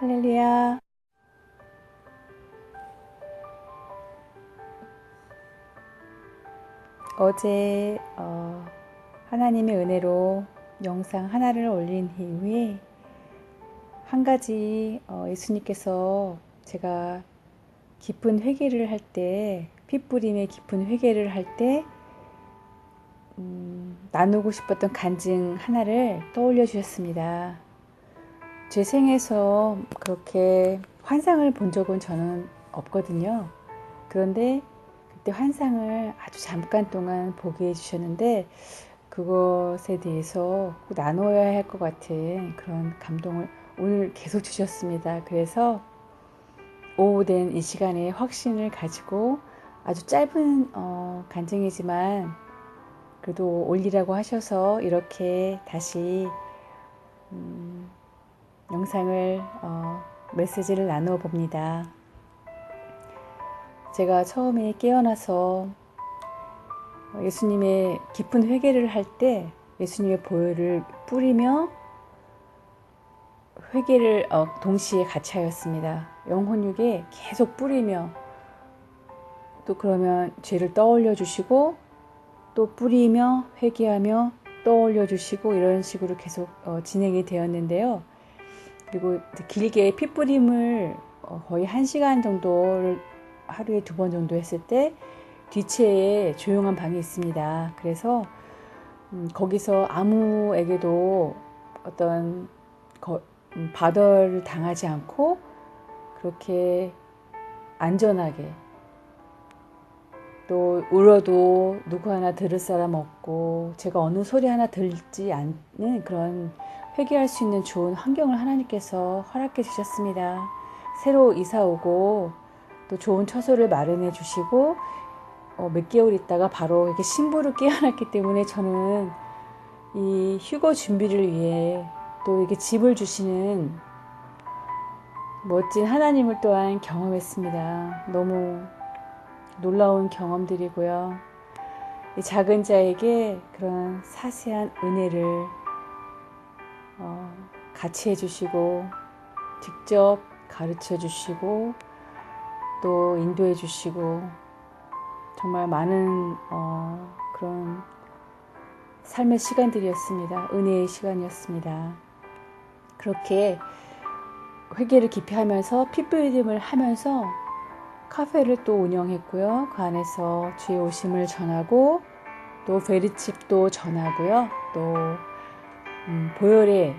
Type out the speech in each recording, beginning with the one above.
할렐루야. 어제 어, 하나님의 은혜로 영상 하나를 올린 이후에 한 가지 어, 예수님께서 제가 깊은 회개를 할 때, 핏부림의 깊은 회개를 할 때, 음, 나누고 싶었던 간증 하나를 떠올려 주셨습니다. 제 생에서 그렇게 환상을 본 적은 저는 없거든요. 그런데 그때 환상을 아주 잠깐 동안 보게 해주셨는데 그것에 대해서 꼭 나눠야 할 것 같은 그런 감동을 오늘 계속 주셨습니다. 그래서 오후된 이 시간에 확신을 가지고 아주 짧은 어, 간증이지만 그래도 올리라고 하셔서 이렇게 다시 음, 영상을 어, 메시지를 나누어 봅니다. 제가 처음에 깨어나서 예수님의 깊은 회개를 할 때 예수님의 보혈을 뿌리며 회개를 어, 동시에 같이 하였습니다. 영혼육에 계속 뿌리며 또 그러면 죄를 떠올려 주시고 또 뿌리며 회개하며 떠올려 주시고 이런 식으로 계속 어, 진행이 되었는데요. 그리고 길게 피 뿌림을 어, 거의 한 시간 정도를 하루에 두 번 정도 했을 때 뒤채에 조용한 방이 있습니다. 그래서 음, 거기서 아무에게도 어떤 거, 음, 바덜을 당하지 않고 그렇게 안전하게 또 울어도 누구 하나 들을 사람 없고 제가 어느 소리 하나 들지 않는 그런 회개할 수 있는 좋은 환경을 하나님께서 허락해 주셨습니다. 새로 이사 오고 또 좋은 처소를 마련해 주시고 어, 몇 개월 있다가 바로 이렇게 신부로 깨어났기 때문에 저는 이 휴거 준비를 위해 또 이렇게 집을 주시는 멋진 하나님을 또한 경험했습니다. 너무 놀라운 경험들이고요. 이 작은 자에게 그런 사세한 은혜를 어, 같이 해주시고 직접 가르쳐 주시고 또 인도해 주시고 정말 많은 어, 그런 삶의 시간들이었습니다. 은혜의 시간이었습니다. 그렇게 회개를 깊이 하면서 핏불림을 하면서 카페를 또 운영했고요. 그 안에서 주의 오심을 전하고 또 베리칩도 전하고요. 또 음, 보혈의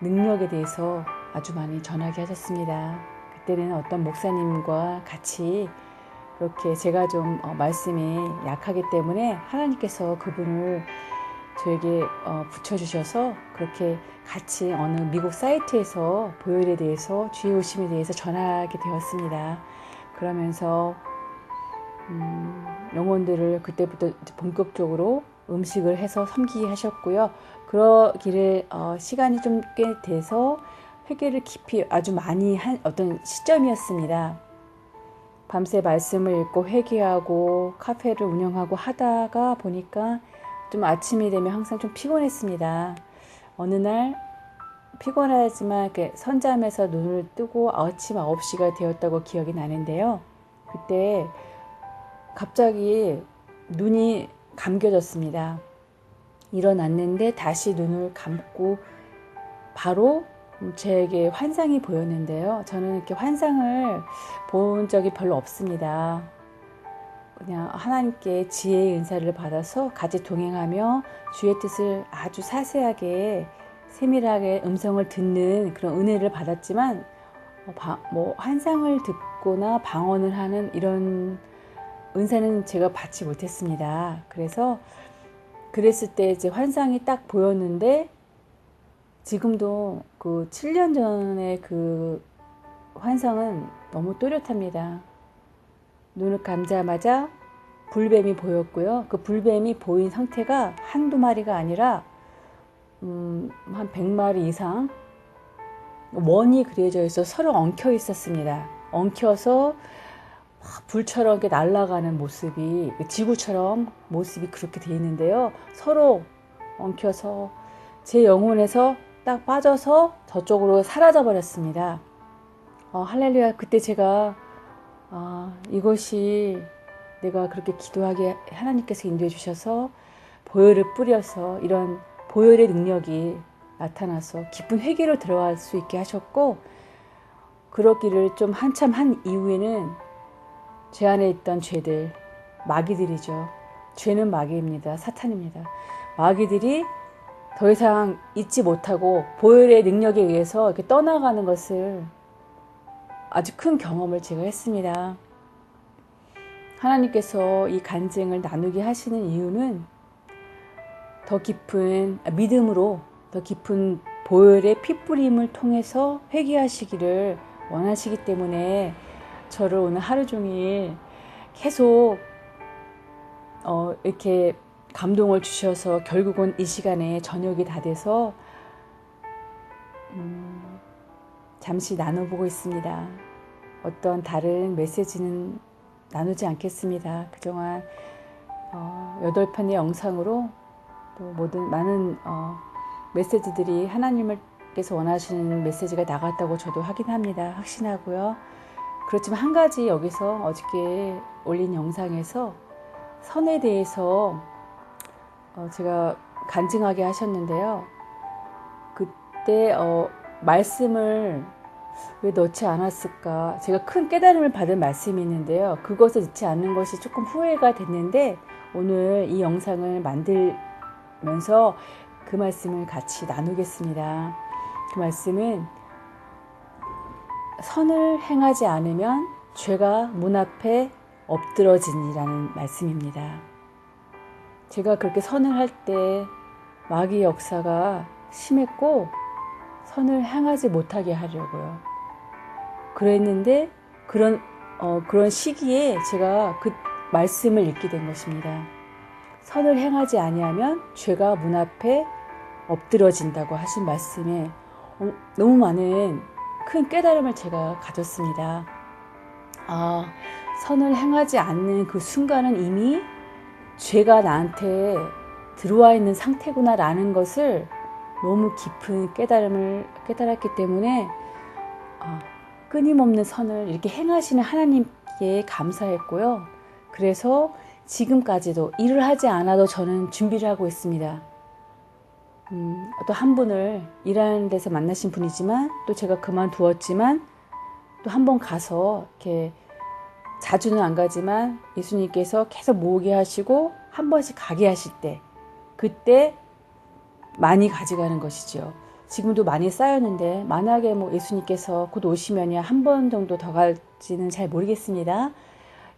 능력에 대해서 아주 많이 전하게 하셨습니다. 그때는 어떤 목사님과 같이 그렇게 제가 좀 어, 말씀이 약하기 때문에 하나님께서 그분을 저에게 어, 붙여주셔서 그렇게 같이 어느 미국 사이트에서 보혈에 대해서 주의 오심에 대해서 전하게 되었습니다. 그러면서 음, 영혼들을 그때부터 본격적으로 음식을 해서 섬기게 하셨고요. 그러기를 어, 시간이 좀 꽤 돼서 회개를 깊이 아주 많이 한 어떤 시점이었습니다. 밤새 말씀을 읽고 회개하고 카페를 운영하고 하다가 보니까 좀 아침이 되면 항상 좀 피곤했습니다. 어느 날 피곤하지만 선잠에서 눈을 뜨고 아침 9시가 되었다고 기억이 나는데요. 그때 갑자기 눈이 감겨졌습니다. 일어났는데 다시 눈을 감고 바로 제게 환상이 보였는데요. 저는 이렇게 환상을 본 적이 별로 없습니다. 그냥 하나님께 지혜의 은사를 받아서 같이 동행하며 주의 뜻을 아주 사세하게 세밀하게 음성을 듣는 그런 은혜를 받았지만 어, 뭐 환상을 듣거나 방언을 하는 이런 은사는 제가 받지 못했습니다. 그래서 그랬을 때 이제 환상이 딱 보였는데 지금도 그 7년 전의 그 환상은 너무 또렷합니다. 눈을 감자마자 불뱀이 보였고요. 그 불뱀이 보인 상태가 한두 마리가 아니라 음, 한 100마리 이상 원이 그려져 있어 서로 엉켜 있었습니다. 엉켜서 불처럼 날아가는 모습이 지구처럼 모습이 그렇게 되어 있는데요. 서로 엉켜서 제 영혼에서 딱 빠져서 저쪽으로 사라져 버렸습니다. 어, 할렐루야 그때 제가 아, 이것이 내가 그렇게 기도하게 하나님께서 인도해 주셔서 보혈을 뿌려서 이런 보혈의 능력이 나타나서 깊은 회개로 들어갈 수 있게 하셨고 그러기를 좀 한참 한 이후에는 제 안에 있던 죄들 마귀들이죠. 죄는 마귀입니다. 사탄입니다. 마귀들이 더 이상 잊지 못하고 보혈의 능력에 의해서 이렇게 떠나가는 것을 아주 큰 경험을 제가 했습니다. 하나님께서 이 간증을 나누게 하시는 이유는 더 깊은 아, 믿음으로 더 깊은 보혈의 피뿌림을 통해서 회개하시기를 원하시기 때문에 저를 오늘 하루 종일 계속 어, 이렇게 감동을 주셔서 결국은 이 시간에 저녁이 다 돼서 음, 잠시 나눠보고 있습니다. 어떤 다른 메시지는 나누지 않겠습니다. 그동안 어, 8편의 영상으로 또 모든 많은 어, 메시지들이 하나님께서 원하시는 메시지가 나갔다고 저도 확인합니다. 확신하고요. 그렇지만 한 가지 여기서 어저께 올린 영상에서 선에 대해서 어, 제가 간증하게 하셨는데요. 그때 어, 말씀을 왜 넣지 않았을까? 제가 큰 깨달음을 받은 말씀이 있는데요. 그것을 넣지 않는 것이 조금 후회가 됐는데 오늘 이 영상을 만들면서 그 말씀을 같이 나누겠습니다. 그 말씀은 선을 행하지 않으면 죄가 문 앞에 엎드러지니라는 말씀입니다. 제가 그렇게 선을 할 때 마귀 역사가 심했고 선을 행하지 못하게 하려고요. 그랬는데 그런 어, 그런 시기에 제가 그 말씀을 읽게 된 것입니다. 선을 행하지 아니하면 죄가 문 앞에 엎드러진다고 하신 말씀에 어, 너무 많은 큰 깨달음을 제가 가졌습니다. 아, 선을 행하지 않는 그 순간은 이미 죄가 나한테 들어와 있는 상태구나라는 것을 너무 깊은 깨달음을 깨달았기 때문에 아, 끊임없는 선을 이렇게 행하시는 하나님께 감사했고요. 그래서 지금까지도 일을 하지 않아도 저는 준비를 하고 있습니다. 음, 또한 분을 일하는 데서 만나신 분이지만 또 제가 그만두었지만 또 한 번 가서 이렇게 자주는 안 가지만 예수님께서 계속 모으게 하시고 한 번씩 가게 하실 때 그때 많이 가져가는 것이죠. 지금도 많이 쌓였는데 만약에 뭐 예수님께서 곧 오시면야 한 번 정도 더 갈지는 잘 모르겠습니다.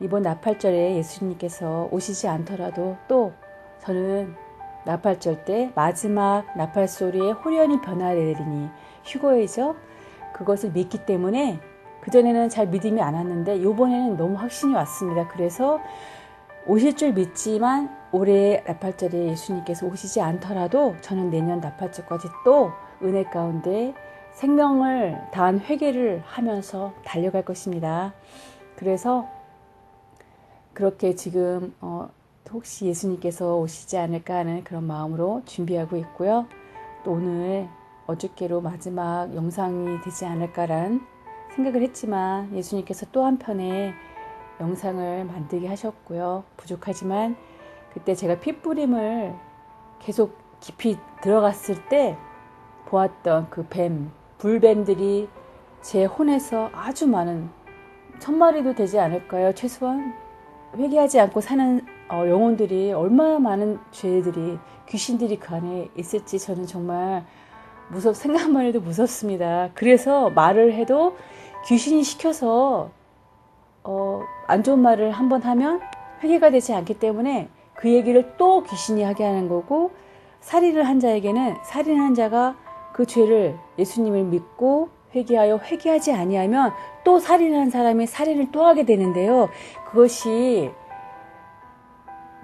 이번 나팔절에 예수님께서 오시지 않더라도 또 저는 나팔절 때 마지막 나팔 소리에 호련히 변화되리니 휴거이죠. 그것을 믿기 때문에 그전에는 잘 믿음이 안 왔는데 요번에는 너무 확신이 왔습니다. 그래서 오실 줄 믿지만 올해 나팔절에 예수님께서 오시지 않더라도 저는 내년 나팔절까지 또 은혜 가운데 생명을 다한 회개를 하면서 달려갈 것입니다. 그래서 그렇게 지금 어, 혹시 예수님께서 오시지 않을까 하는 그런 마음으로 준비하고 있고요. 또 오늘 어저께로 마지막 영상이 되지 않을까라는 생각을 했지만 예수님께서 또 한편의 영상을 만들게 하셨고요. 부족하지만 그때 제가 핏부림을 계속 깊이 들어갔을 때 보았던 그 뱀, 불뱀들이 제 혼에서 아주 많은 천 마리도 되지 않을까요? 최소한 회개하지 않고 사는 어, 영혼들이 얼마나 많은 죄들이 귀신들이 그 안에 있을지 저는 정말 무섭 생각만 해도 무섭습니다. 그래서 말을 해도 귀신이 시켜서 어, 안 좋은 말을 한 번 하면 회개가 되지 않기 때문에 그 얘기를 또 귀신이 하게 하는 거고 살인을 한 자에게는 살인한 자가 그 죄를 예수님을 믿고 회개하여 회개하지 아니하면 또 살인한 사람이 살인을 또 하게 되는데요. 그것이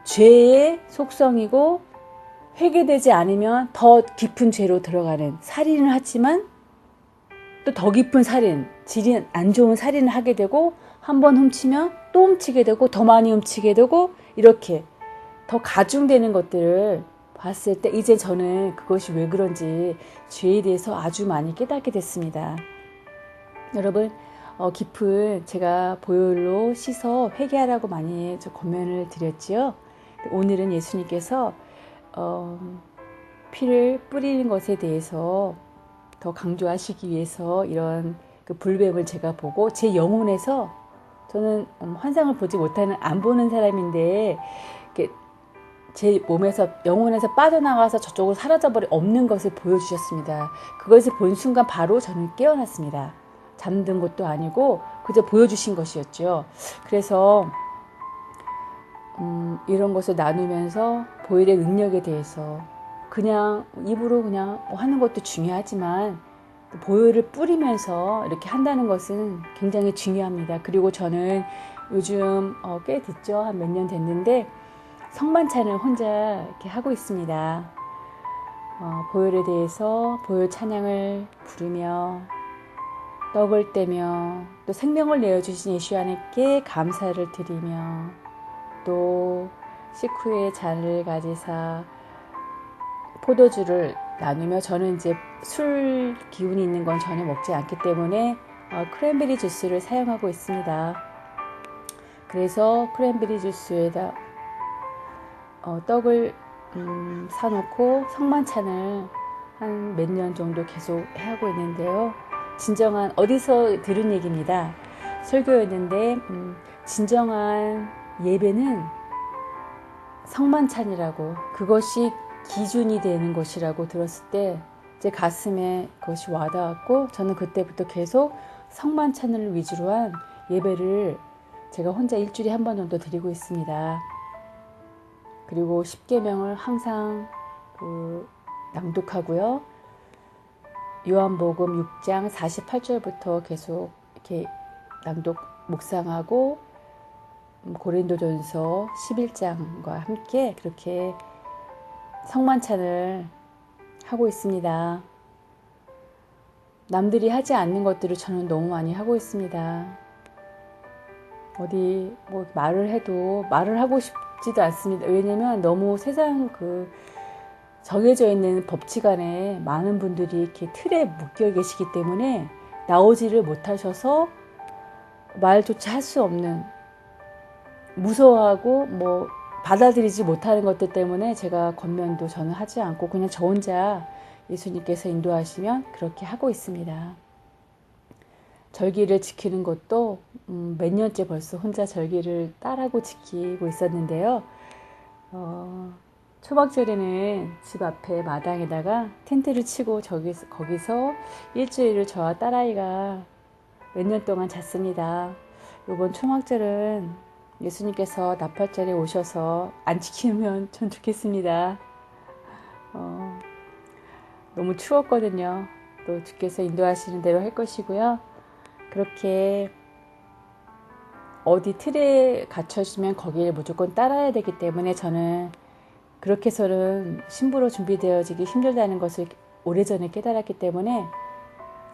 죄의 속성이고 회개되지 않으면 더 깊은 죄로 들어가는 살인을 하지만 또 더 깊은 살인, 질이 안 좋은 살인을 하게 되고 한 번 훔치면 또 훔치게 되고 더 많이 훔치게 되고 이렇게 더 가중되는 것들을 봤을 때 이제 저는 그것이 왜 그런지 죄에 대해서 아주 많이 깨닫게 됐습니다. 여러분 어, 깊은 제가 보혈로 씻어 회개하라고 많이 저 권면을 드렸지요. 오늘은 예수님께서 어, 피를 뿌리는 것에 대해서 더 강조하시기 위해서 이런 그 불뱀을 제가 보고 제 영혼에서 저는 음, 환상을 보지 못하는 안 보는 사람인데 제 몸에서 영혼에서 빠져나가서 저쪽으로 사라져버리 없는 것을 보여주셨습니다. 그것을 본 순간 바로 저는 깨어났습니다. 잠든 것도 아니고 그저 보여주신 것이었죠. 그래서 음, 이런 것을 나누면서 보일의 능력에 대해서 그냥 입으로 그냥 뭐 하는 것도 중요하지만 보혈을 뿌리면서 이렇게 한다는 것은 굉장히 중요합니다. 그리고 저는 요즘 어, 꽤 됐죠. 한 몇 년 됐는데 성만찬을 혼자 이렇게 하고 있습니다. 어, 보혈에 대해서 보혈 찬양을 부르며 떡을 떼며 또 생명을 내어주신 예수 하나님께 감사를 드리며 또 식후에 잔을 가지사 포도주를 나누며 저는 이제 술 기운이 있는 건 전혀 먹지 않기 때문에 어, 크랜베리 주스를 사용하고 있습니다. 그래서 크랜베리 주스에다 어, 떡을 음, 사놓고 성만찬을 한 몇 년 정도 계속 하고 있는데요. 진정한 어디서 들은 얘기입니다. 설교였는데 음, 진정한 예배는 성만찬이라고 그것이 기준이 되는 것이라고 들었을 때 제 가슴에 그것이 와닿았고 저는 그때부터 계속 성만찬을 위주로 한 예배를 제가 혼자 일주일에 한 번 정도 드리고 있습니다. 그리고 십계명을 항상 그 낭독하고요. 요한복음 6장 48절부터 계속 이렇게 낭독 묵상하고 고린도전서 11장과 함께 그렇게 성만찬을 하고 있습니다. 남들이 하지 않는 것들을 저는 너무 많이 하고 있습니다. 어디 뭐 말을 해도 말을 하고 싶지도 않습니다. 왜냐면 너무 세상 그 정해져 있는 법칙 안에 많은 분들이 이렇게 틀에 묶여 계시기 때문에 나오지를 못하셔서 말조차 할 수 없는 무서워하고 뭐 받아들이지 못하는 것들 때문에 제가 겉면도 저는 하지 않고 그냥 저 혼자 예수님께서 인도하시면 그렇게 하고 있습니다. 절기를 지키는 것도 음, 몇 년째 벌써 혼자 절기를 따라고 지키고 있었는데요. 어, 초박절에는 집 앞에 마당에다가 텐트를 치고 저기서, 거기서 일주일을 저와 딸아이가 몇 년 동안 잤습니다. 이번 초막절은 예수님께서 나팔절에 오셔서 안 지키면 전 좋겠습니다. 어, 너무 추웠거든요. 또 주께서 인도하시는 대로 할 것이고요. 그렇게 어디 틀에 갇혀있으면 거기에 무조건 따라야 되기 때문에 저는 그렇게 해서는 신부로 준비되어지기 힘들다는 것을 오래전에 깨달았기 때문에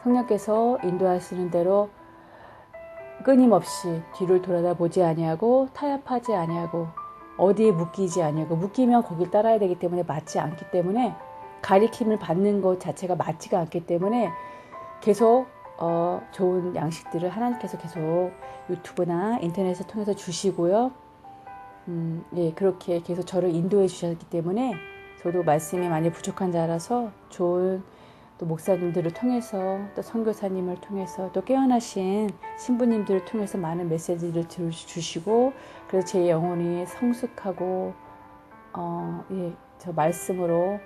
성령께서 인도하시는 대로 끊임없이 뒤를 돌아다 보지 아니하고 타협하지 아니하고 어디에 묶이지 아니하고 묶이면 거길 따라야 되기 때문에 맞지 않기 때문에 가리킴을 받는 것 자체가 맞지가 않기 때문에 계속 어, 좋은 양식들을 하나님께서 계속 유튜브나 인터넷을 통해서 주시고요. 음, 예, 그렇게 계속 저를 인도해 주셨기 때문에 저도 말씀이 많이 부족한 자라서 좋은 또 목사님들을 통해서 또 선교사님을 통해서 또 깨어나신 신부님들을 통해서 많은 메시지를 주시고 그래서 제 영혼이 성숙하고 어, 예, 저 말씀으로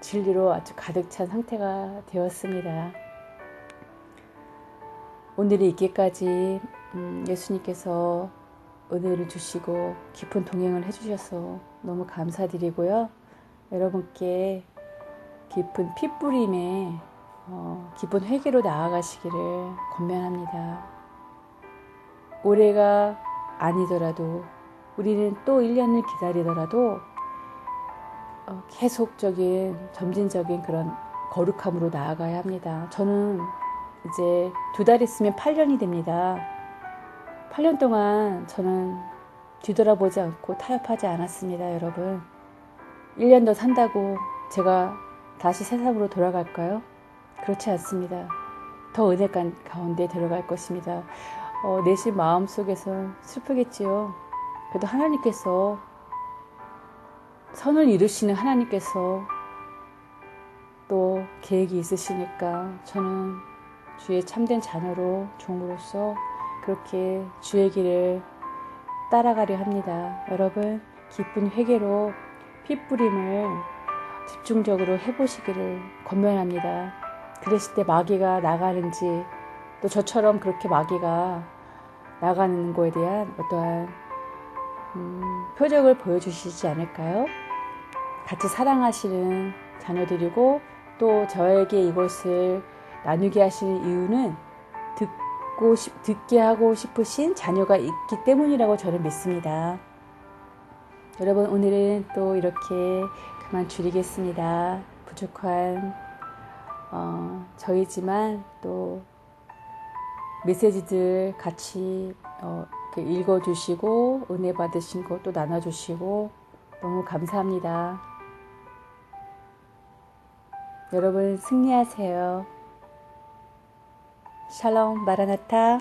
진리로 아주 가득 찬 상태가 되었습니다. 오늘이 있기까지 음, 예수님께서 은혜를 주시고 깊은 동행을 해주셔서 너무 감사드리고요. 여러분께 깊은 핏뿌림에 어, 깊은 회개로 나아가시기를 권면합니다. 올해가 아니더라도 우리는 또 1년을 기다리더라도 어, 계속적인 점진적인 그런 거룩함으로 나아가야 합니다. 저는 이제 두 달 있으면 8년이 됩니다. 8년 동안 저는 뒤돌아보지 않고 타협하지 않았습니다, 여러분. 1년 더 산다고 제가 다시 세상으로 돌아갈까요? 그렇지 않습니다. 더 은혜 가- 가운데 들어갈 것입니다. 어, 내심 마음속에서 슬프겠지요. 그래도 하나님께서 선을 이루시는 하나님께서 또 계획이 있으시니까 저는 주의 참된 자녀로 종으로서 그렇게 주의 길을 따라가려 합니다. 여러분 기쁜 회개로 핏부림을 집중적으로 해보시기를 권면합니다. 그랬을 때 마귀가 나가는지 또 저처럼 그렇게 마귀가 나가는 거에 대한 어떠한 음, 표적을 보여주시지 않을까요? 같이 사랑하시는 자녀들이고 또 저에게 이것을 나누게 하시는 이유는 듣고 싶, 듣게 하고 싶으신 자녀가 있기 때문이라고 저는 믿습니다. 여러분 오늘은 또 이렇게 그만 줄이겠습니다. 부족한 어, 저희지만 또 메시지들 같이 어, 읽어주시고 은혜 받으신 거 또 나눠주시고 너무 감사합니다. 여러분 승리하세요. 샬롬 마라나타